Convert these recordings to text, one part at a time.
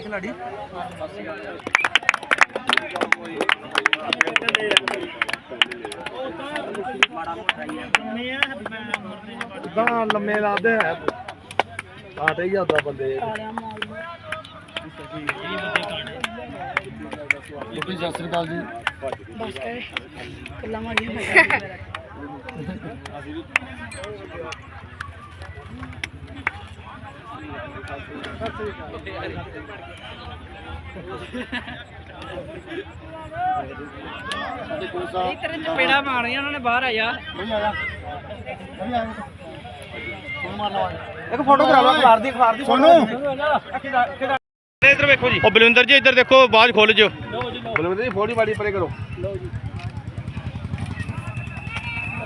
ਖਿਲਾੜੀ ਤਾਂ ਲੰਮੇ ਲਾਦੇ ਹੈ? ਆਟੇ ਹੀ ਆਦਾ ਬੰਦੇ। ਬੁੱਢੀ ਸਤਿ ਸ੍ਰੀ ਅਕਾਲ ਜੀ। ਬਸ ਕਰ। ਕੱਲਾ ਮਾਰੀਆਂ ਚਪੇੜਾ ਮਾਰੀਆਂ ਉਹਨਾਂ ਨੇ ਬਾਹਰ ਆ ਜਾ। ਇੱਕ ਫੋਟੋ ਕਰਾ ਲਓ ਅਖਬਾਰ ਦੀ ਅਖਬਾਰ ਦੀ ਸੋਨੂੰ। ਇੱਧਰ ਵੇਖੋ ਜੀ। ਉਹ ਬਲਵਿੰਦਰ ਜੀ ਇੱਧਰ ਦੇਖੋ ਬਾਜ ਖੋਲ ਜਿਓ। ਬਲਵਿੰਦਰ ਜੀ ਫੋੜੀ ਬਾੜੀ ਪਰੇ ਕਰੋ।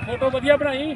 ਫੋਟੋ ਵਧੀਆ ਬਣਾਈ।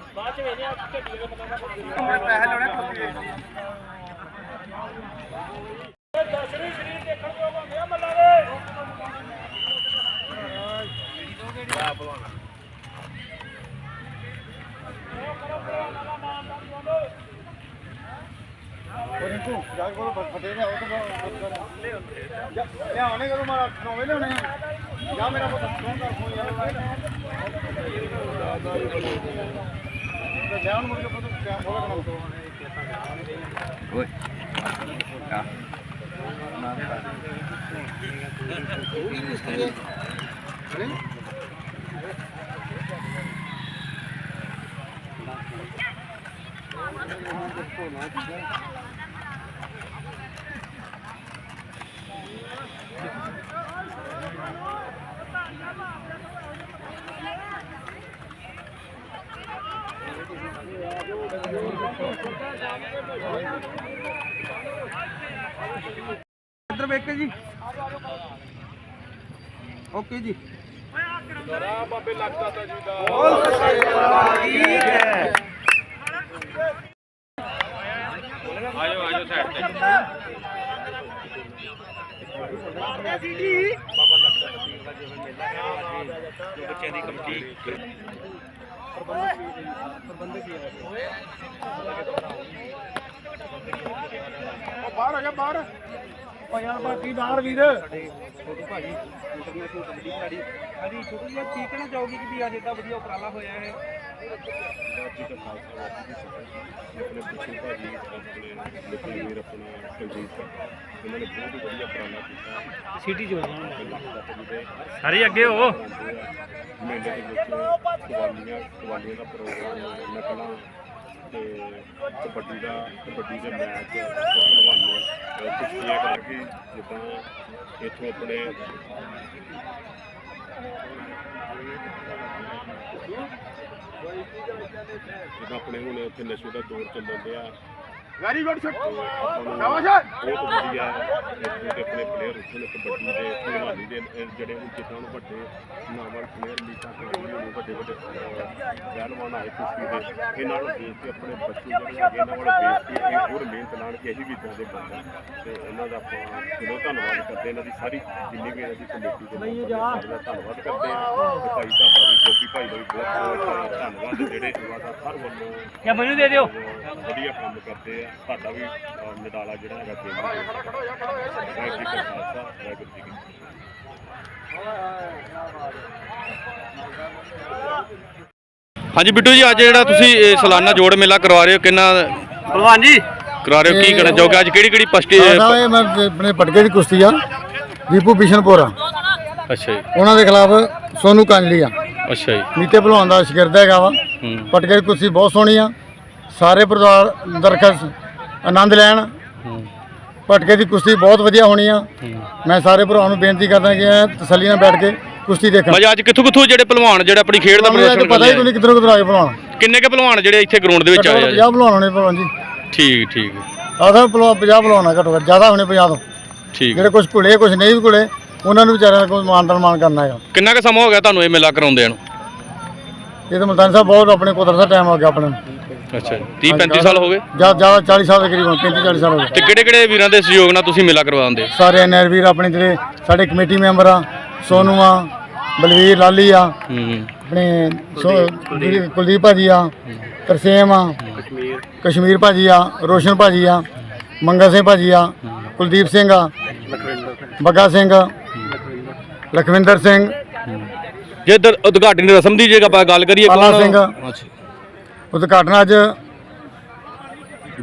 ਲਿਆਉਣੇ ਕਰੋ ਮਾਰਾ ਨੋਵੇਂ ਲਿਆਉਣੇ ਆ। ਜਾ ਮੇਰਾ ਪੁੱਤ ਫੋਨ ਕਰ ਫੋਨ ਯਾਰ ਲਿਆਉਣ ਮੁੜ ਕੇ ਪੁੱਤ ਇੱਧਰ ਵੇਖ ਜੀ। ਓਕੇ ਜੀ। ਬਾਬੇ ਲੱਗਦਾ ਤਾ ਜੀ ਦਾ ਠੀਕ ਹੈ? ਆਜੋ ਆਜੋ ਸਾਈਡ ਤੇ। ਜੋ ਬੱਚਿਆਂ ਦੀ ਕਮੇਟੀ ਬਾਹਰ ਆ ਗਿਆ ਬਾਹਰ ਓ ਯਾਰ ਬਾਕੀ ਬਾਹਰ ਵੀਰ। ਛੋਟੂ ਭਾਜੀ ਇੰਟਰਨੈਸ਼ਨਲ ਕਬੱਡੀ ਖਿਡਾਰੀ। ਹਾਂਜੀ ਛੋਟੂ ਜੀ ਕੀ ਕਹਿਣਾ ਚਾਹੋਗੇ ਕਿ ਵੀ ਅੱਜ ਇਦਾਂ ਵਧੀਆ ਉਪਰਾਲਾ ਹੋਇਆ ਹੈ? ਆਪਣੇ ਪਿੱਛੇ ਭਾਜੀ ਆਪਣੇ ਨਿਕਲ ਵੀਰ ਆਪਣਾ ਕੁਲਜੀਤ ਇਹਨਾਂ ਨੇ ਬਹੁਤ ਹੀ ਵਧੀਆ ਉਪਰਾਲਾ ਕੀਤਾ। ਸਿਟੀ ਚ ਸਾਰੇ ਅੱਗੇ ਹੋ। ਮੇਲੇ ਦੇ ਵਿੱਚ ਕਵਾਲੀਆਂ ਕਵਾਲੀਆਂ ਦਾ ਪ੍ਰੋਗਰਾਮ ਨਕਲਾਂ ਤੇ ਕਬੱਡੀ ਦਾ, ਕਬੱਡੀ ਦੇ ਮੈਚ ਪਹਿਲਵਾਨੀ ਕੁਸ਼ਤੀਆਂ ਕਰਕੇ ਜਿੱਦਾਂ ਇੱਥੋਂ ਆਪਣੇ ਜਿੱਦਾਂ ਆਪਣੇ ਹੁਣ ਇੱਥੇ ਨਸ਼ੇ ਦਾ ਦੌਰ ਚੱਲਣ ਡਿਆ। ਵੈਰੀ ਗੁੱਡ ਸ਼ਾਟ ਸ਼ਾਬਾਸ਼ ਬਹੁਤ ਵਧੀਆ ਦੇ ਆਪਣੇ ਪਲੇਅਰ ਉੱਥੇ ਨੇ ਕਬੱਡੀ ਦੇ ਪਹਿਲਵਾਨੀ ਦੇ ਜਿਹੜੇ ਹੁਣ ਜਿੱਦਾਂ ਹੁਣ ਵੱਡੇ ਨਾਮਵਰ ਪਲੇਅਰ ਲੀਟਾ ਕਬੱਡੀ ਹੋਣ ਵੱਡੇ ਵੱਡੇ ਪਹਿਲਵਾਨ ਆਏ ਕੁਸ਼ਤੀ ਦੇ। ਇਹਨਾਂ ਨੂੰ ਦੇਖ ਕੇ ਆਪਣੇ ਬੱਚੇ ਜਿਹੜੇ ਹੈਗੇ ਇਹਨਾਂ ਵੱਲ ਦੇਖ ਕੇ ਇਹ ਹੋਰ ਮਿਹਨਤ ਲਾਣ ਕਿ ਅਸੀਂ ਵੀ ਇਦਾਂ ਦੇ ਬਣਨ ਤੇ ਇਹਨਾਂ ਦਾ ਆਪਾਂ ਦਿਲੋਂ ਧੰਨਵਾਦ ਕਰਦੇ ਇਹਨਾਂ ਦੀ ਸਾਰੀ ਜਿੰਨੀ ਵੀ ਇਹਨਾਂ ਦੀ ਕਮੇਟੀ ਦੇ ਨੇ, ਧੰਨਵਾਦ ਕਰਦੇ ਆ ਤੇ ਭਾਈ ਤੁਹਾਡਾ ਵੀ ਗੋਪੀ ਭਾਈ ਦਾ ਵੀ ਬਹੁਤ ਬਹੁਤ ਧੰਨਵਾਦ। ਜਿਹੜੇ ਹਰ ਵੱਲੋਂ ਜਾਂ ਮੈਨੂੰ ਦੇ ਦਿਓ? ਵਧੀਆ ਕੰਮ ਕਰਦੇ ਆ। ਤੁਹਾਡਾ ਵੀ ਨਡਾਲਾ ਜਿਹੜਾ ਹੈਗਾ ਕੇਂਦਰ ਵਾਹਿਗੁਰੂ ਜੀ ਕਾ ਖਾਲਸਾ ਵਾਹਿਗੁਰੂ ਜੀ ਕੀ ਫਤਿਹ ਹਾਂਜੀ ਬਿੱਟੂ ਜੀ ਅੱਜ ਜਿਹੜਾ ਤੁਸੀਂ ਇਹ ਸਾਲਾਨਾ ਜੋੜ ਮੇਲਾ ਕਰਵਾ ਰਹੇ ਹੋ ਕਿੰਨਾ ਭਲਵਾਨ ਜੀ। ਕਰਾ ਰਹੇ ਹੋ? ਕੀ ਕਹਿਣਾ ਚਾਹੋਗੇ? ਅੱਜ ਕਿਹੜੀ ਕਿਹੜੀ ਪਸਟੀ ਇਹ ਮੈਂ ਆਪਣੇ ਪਟਕੇ ਦੀ ਕੁਸ਼ਤੀ ਆ ਦੀਪੂ ਬਿਸ਼ਨਪੁਰਾ ਅੱਛਾ ਜੀ। ਉਹਨਾਂ ਦੇ ਖਿਲਾਫ ਸੋਨੂ ਕਾਂਜਲੀ ਆ। ਅੱਛਾ ਜੀ। ਨੀਤੇ ਭਲਵਾਨ ਦਾ ਸ਼ਗਿਰਦ ਹੈਗਾ ਵਾ। ਪਟਕੇ ਦੀ ਕੁਸ਼ਤੀ ਬਹੁਤ ਸੋਹਣੀ ਆ। ਸਾਰੇ ਪਰਿਵਾਰ ਦਰਖਤ ਆਨੰਦ ਲੈਣ। ਪਟਕੇ ਦੀ ਕੁਸ਼ਤੀ ਬਹੁਤ ਵਧੀਆ ਹੋਣੀ ਆ। ਮੈਂ ਸਾਰੇ ਭਰਾਵਾਂ ਨੂੰ ਬੇਨਤੀ ਕਰਦਾ ਕਿ ਤਸੱਲੀ ਨਾਲ ਬੈਠ ਕੇ ਕੁਸ਼ਤੀ ਦੇਖਣ। ਮਜਾ ਅੱਜ ਕਿੱਥੋਂ ਕਿੱਥੋਂ ਜਿਹੜੇ ਪਹਿਲਵਾਨ ਜਿਹੜੇ ਆਪਣੀ ਖੇਡ ਦਾ ਪ੍ਰਦਰਸ਼ਨ ਪਤਾ ਹੀ ਨਹੀਂ ਕਿੱਧਰੋਂ ਕਿੱਧਰ ਆ ਕੇ ਭਲਵਾਨ। ਕਿੰਨੇ ਕੇ ਪਹਿਲਵਾਨ ਜਿਹੜੇ ਇੱਥੇ ਗਰਾਊਂਡ ਦੇ ਵਿੱਚ ਆਏ ਆ ਜੀ? 50 ਭਲਵਾਨ ਹੋਣੇ ਭਲਵਾਨ ਜੀ। ਠੀਕ ਠੀਕ। ਆਦਾ ਭਲਵਾਨ 50 ਭਲਵਾਨ ਆ ਘੱਟੋ ਘੱਟ ਜ਼ਿਆਦਾ ਹੋਣੇ 50 ਤੋਂ। ਠੀਕ। ਜਿਹੜੇ ਕੁਝ ਘੁਲੇ ਕੁਝ ਨਹੀਂ ਵੀ ਘੁਲੇ ਉਹਨਾਂ ਨੂੰ ਵਿਚਾਰਿਆਂ ਕੋਈ ਮਾਨ ਮਾਨ ਕਰਨਾ ਹੈਗਾ। ਕਿੰਨਾ ਕੁ ਸਮਾਂ ਹੋ ਗਿਆ ਤੁਹਾਨੂੰ ਇਹ ਮੇਲਾ ਕਰਾਉਂਦੇ ਨੂੰ? ਇਹ ਤਾਂ ਮਲਤਾਨ ਸਾਹਿਬ ਬਹੁਤ ਆਪਣੇ ਕੁਦਰਤ ਦਾ ਟਾਈਮ ਹੋ ਗਿਆ ਆਪਣੇ ਨੂੰ। ਅੱਛਾ ਜੀ। 30 35 ਸਾਲ ਹੋ ਗਏ? ਜਾਂ ਜ਼ਿਆਦਾ 40 ਸਾਲ ਦੇ ਕਰੀਬ 35 40 ਸਾਲ ਹੋ ਗਏ। ਤੇ ਕਿਹੜੇ ਕਿਹੜੇ ਵੀਰਾਂ ਦੇ ਸਹਿਯੋਗ ਨਾਲ ਤੁਸੀਂ ਮੇਲਾ ਕਰਵਾਉਂਦੇ ਸਾਰੇ ਐਨਆਰ ਵੀਰ ਆਪਣੇ ਜਿਹੜੇ ਸਾਡੇ ਕਮੇਟੀ ਮੈਂਬਰ ਆ ਸੋਨੂ ਆ ਬਲਵੀਰ ਲਾਲੀ ਆ ਆਪਣੇ ਕੁਲਦੀਪ ਭਾਜੀ ਆ ਤਰਸੇਮ ਆ ਕਸ਼ਮੀਰ ਭਾਜੀ ਆ ਰੋਸ਼ਨ ਭਾਜੀ ਆ ਮੰਗਲ ਸਿੰਘ ਭਾਜੀ ਆ ਕੁਲਦੀਪ ਸਿੰਘ ਆ ਬੱਗਾ ਸਿੰਘ ਲਖਵਿੰਦਰ ਸਿੰਘ ਜੇ ਇਧਰ ਉਦਘਾਟਨ ਰਸਮ ਦੀ ਜੇ ਆਪਾਂ ਗੱਲ ਕਰੀਏ ਪਾਲਾ ਸਿੰਘ। ਉਦਘਾਟਨ ਅੱਜ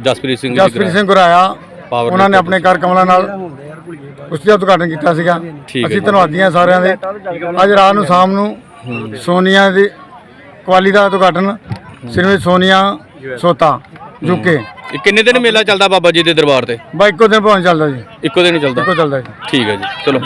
ਜਸਪ੍ਰੀਤ ਸਿੰਘ ਜੀ ਜਸਪ੍ਰੀਤ ਸਿੰਘ ਗੁਰਾਇਆ Power ਉਹਨਾਂ ਨੇ ਆਪਣੇ ਕਰ ਕਮਲਾਂ ਨਾਲ ਉਸ ਦਾ ਉਦਘਾਟਨ ਕੀਤਾ ਸੀਗਾ। ਠੀਕ ਹੈ ਅਸੀਂ ਜੀ। ਧੰਨਵਾਦੀ ਹਾਂ ਸਾਰਿਆਂ ਦੇ। ਅੱਜ ਰਾਤ ਨੂੰ ਸ਼ਾਮ ਨੂੰ ਸੋਨੀਆ ਦੀ ਕੁਆਲੀ ਦਾ ਉਦਘਾਟਨ ਸ਼੍ਰੀਮਤੀ ਸੋਨੀਆ ਸੋਤਾ ਯੂਕੇ ਇਹ ਕਿੰਨੇ ਦਿਨ ਮੇਲਾ ਚੱਲਦਾ ਬਾਬਾ ਜੀ ਦੇ ਦਰਬਾਰ ਤੇ? ਬਾਈਕੋ ਦਿਨ ਪਹੁੰਚ ਚੱਲਦਾ ਜੀ। ਇੱਕੋ ਦਿਨ ਹੀ ਚੱਲਦਾ? ਇੱਕੋ ਚੱਲਦਾ ਜੀ। ਠੀਕ ਹੈ ਜੀ ਚਲੋ।